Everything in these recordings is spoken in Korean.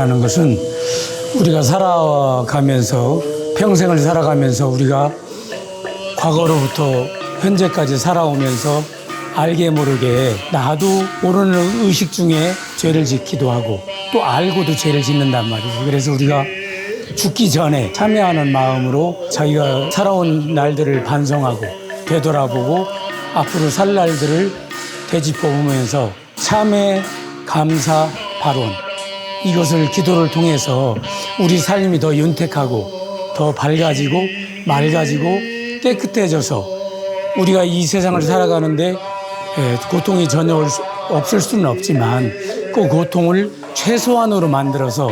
예수제라는 것은 우리가 살아가면서 평생을 살아가면서 우리가 과거로부터 현재까지 살아오면서 알게 모르게 나도 모르는 의식 중에 죄를 짓기도 하고 또 알고도 죄를 짓는단 말이죠. 그래서 우리가 죽기 전에 참여하는 마음으로 자기가 살아온 날들을 반성하고 되돌아보고 앞으로 살 날들을 되짚어보면서 참회, 감사, 발언 이것을 기도를 통해서 우리 삶이 더 윤택하고 더 밝아지고 맑아지고 깨끗해져서 우리가 이 세상을 살아가는데 예, 고통이 전혀 없을 수는 없지만 그 고통을 최소한으로 만들어서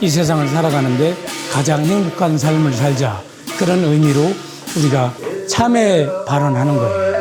이 세상을 살아가는데 가장 행복한 삶을 살자 그런 의미로 우리가 참회 발언하는 거예요.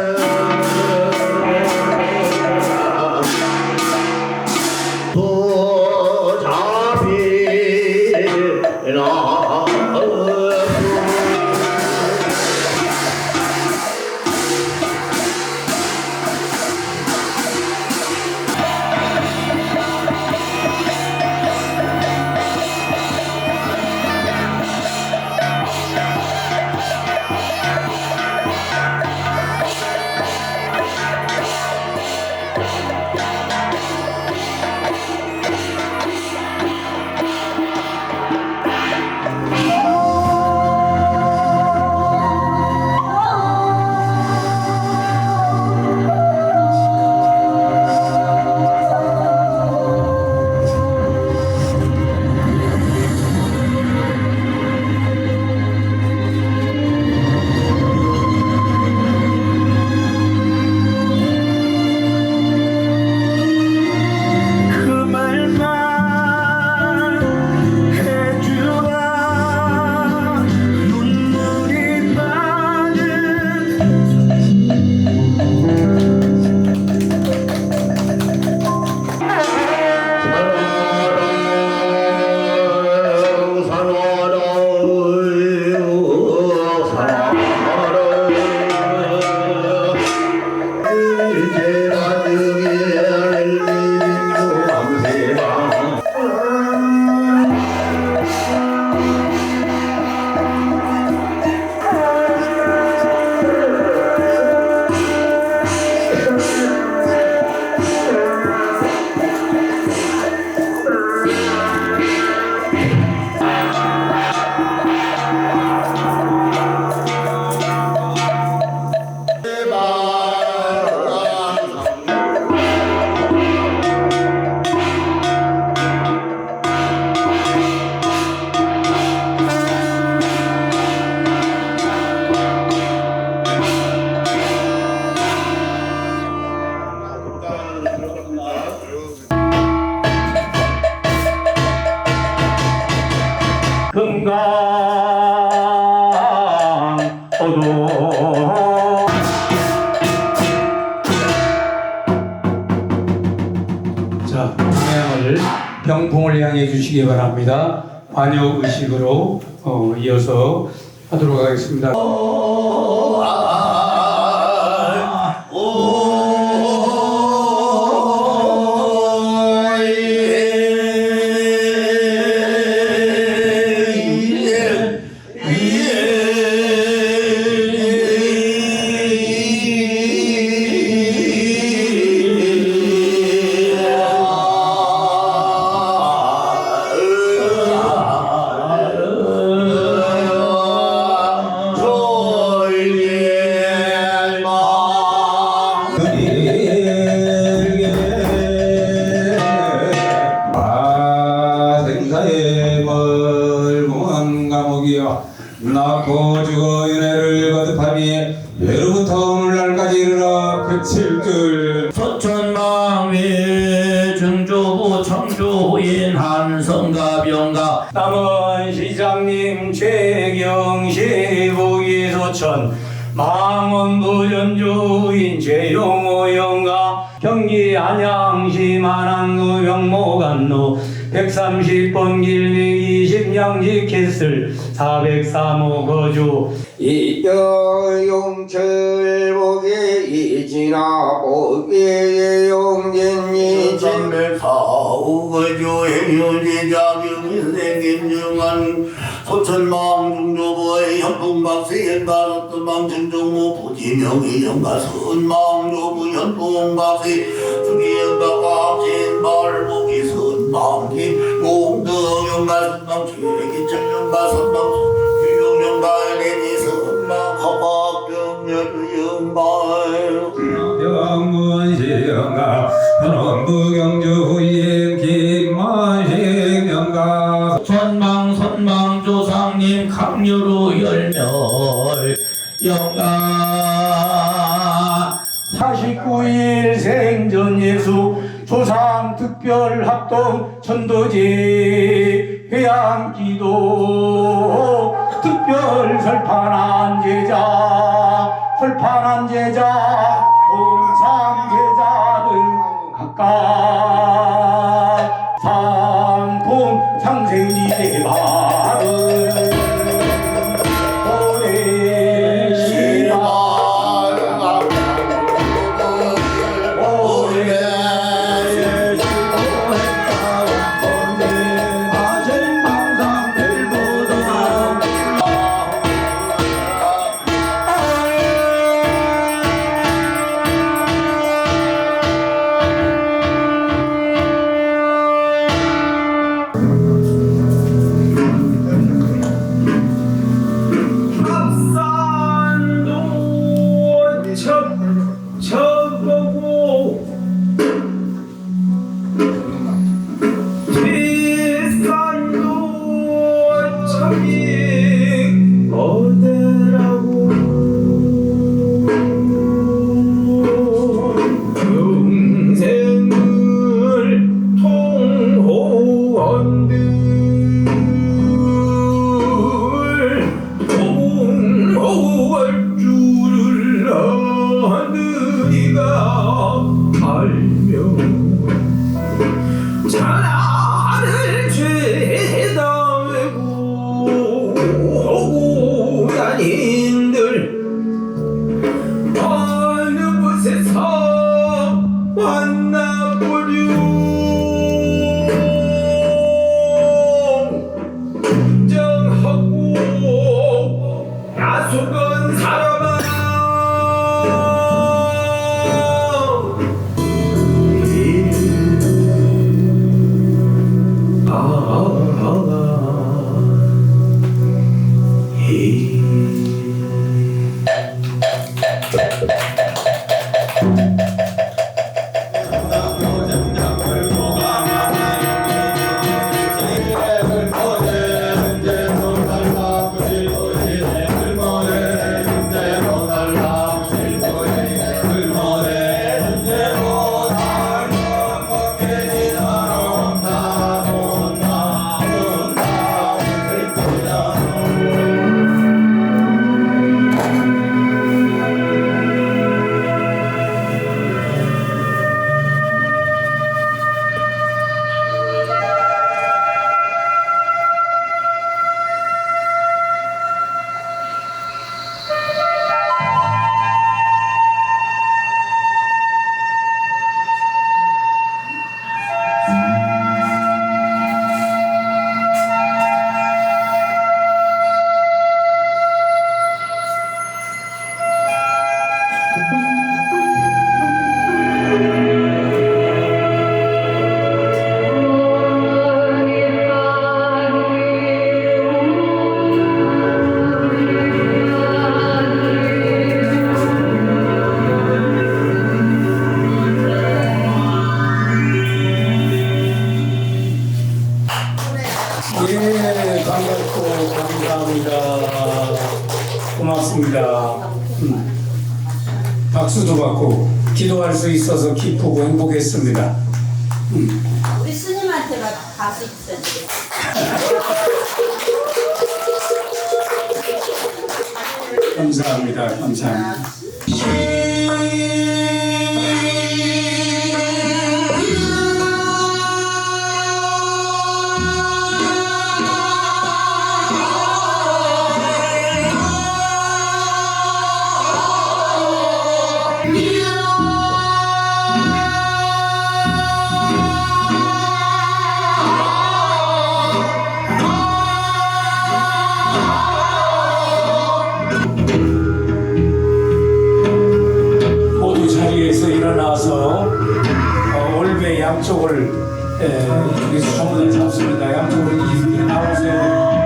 금 강 어도 자, 동양을 병풍을 향해 주시기 바랍니다. 관여 의식으로 어, 이어서 하도록 하겠습니다. 낳고 죽어 은혜를 거듭하니 예로부터 오늘날까지 이르러 그칠 줄. 서천망위 중조부 청주인 한성가 병가. 남은 시장님 최경시 보기소천 망원부 전주인 최용호 영가. 경기 안양시 만안구 명모간로 130번 길120 양지 캐슬 403호 거주. 이여용철복에 이진아복에 용진이 진 삼백사옥의 행유지자병이 생긴 중한 소천망 중조보의 현풍박세 연가로또망 정종무 부지명의 연가 선망조부 현풍박세 주기연가 박진발복 이 선망기 공덕연가 선망 최기철연가 선망 유용연가 내지 선망 허박병렬연가 영문시영가 현원부경주인 김만식영가. 선망 선망 조상님 강요로 열 특별 합동 천도제 회양 기도 특별 설판한 제자 설판한 제자 동상 제자들 각각 고맙습니다. 음. 박수도 받고 기도할 수 있어서 기쁘고 행복했습니다. 우리 스님한테만 가수 있었는데. 감사합니다. 감사합니다. 여기서 다 잡습니다. 양쪽으로 이렇게 나오세요.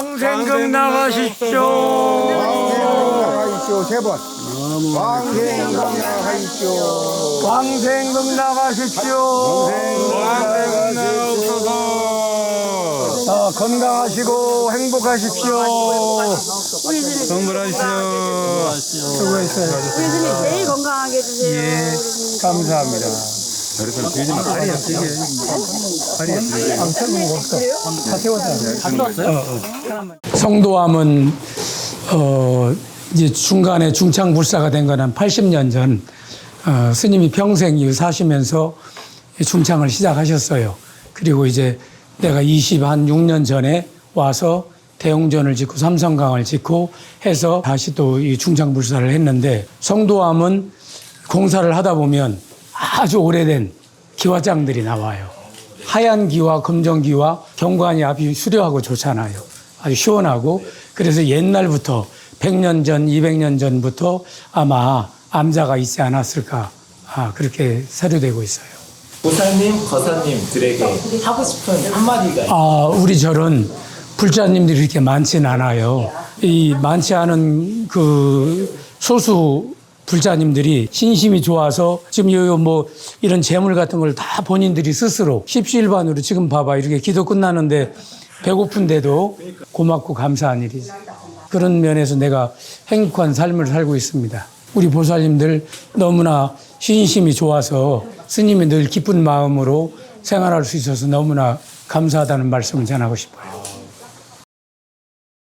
왕생금 나가십시오. 나가십시오 세 번 왕생강 나가십시오 왕생금 나가십시오. 아, 건강하시고 행복하십시오. 수고했어요. 우리 스님 제일 건강하게 해주세요. 예, 감사합니다. 성도함은 어, 이제 중간에 중창 불사가 된 거는 80년 전 어, 스님이 평생 이 사시면서 이 중창을 시작하셨어요. 그리고 이제 내가 20, 한 6년 전에 와서 대웅전을 짓고 삼성강을 짓고 해서 다시 또 이 중창 불사를 했는데 성도함은 공사를 하다 보면 아주 오래된 기와장들이 나와요. 하얀 기와 검정 기와 경관이 앞이 수려하고 좋잖아요. 아주 시원하고 그래서 옛날부터 100년 전, 200년 전부터 아마 암자가 있지 않았을까 아, 그렇게 사료되고 있어요. 보사님, 거사님들에게 하고 싶은 한마디가 아, 우리 절은 불자님들이 이렇게 많지는 않아요. 이 많지 않은 그 소수 불자님들이 신심이 좋아서 지금 요 뭐 이런 재물 같은 걸 다 본인들이 스스로 십시일반으로 지금 봐봐 이렇게 기도 끝나는데 배고픈데도 고맙고 감사한 일이죠. 그런 면에서 내가 행복한 삶을 살고 있습니다. 우리 보살님들 너무나 신심이 좋아서 스님이 늘 기쁜 마음으로 생활할 수 있어서 너무나 감사하다는 말씀을 전하고 싶어요.